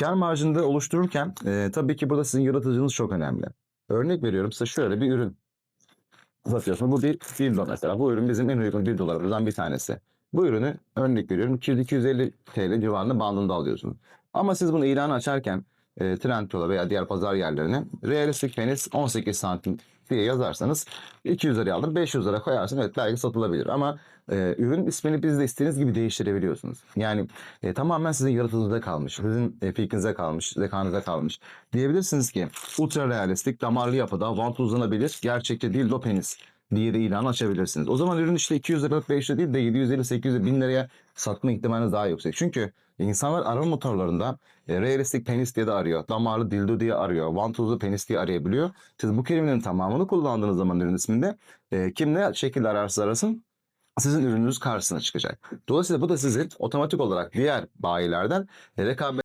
Kar marjını oluştururken e, tabii ki burada sizin yaratıcınız çok önemli. Örnek veriyorum size şöyle bir ürün satıyorsunuz. Bu bir dildo mesela. Bu ürün bizim en uygun dildolarımızdan bir tanesi. Bu ürünü örnek veriyorum 200-250 TL civarında bandında alıyorsunuz. Ama siz bunu ilan açarken e, Trendyol'a veya diğer pazar yerlerine realistik penis 18 santim diye yazarsanız 200 liraya alır 500 lira koyarsın evet belki satılabilir ama e, ürün ismini biz de istediğiniz gibi değiştirebiliyorsunuz. Yani e, tamamen sizin yaratıcınızda kalmış, sizin e, fikrinize kalmış, zekanıza kalmış. Diyebilirsiniz ki ultra realistik damarlı yapıda vant uzanabilir gerçekte dildo penis diye ilan açabilirsiniz. O zaman ürün işte 200 liralık 500 lira değil de 750 800 1000 liraya satma ihtimaliniz daha yüksek. Çünkü insanlar arama motorlarında e, realistik penis diye de arıyor. Damarlı dildo diye arıyor. Vantuzlu penis diye arayabiliyor. Siz bu kelimelerin tamamını kullandığınız zaman ürün isminde e, kim ne şekilde ararsa arasın sizin ürününüz karşısına çıkacak. Dolayısıyla bu da sizin otomatik olarak diğer bayilerden e, rekabet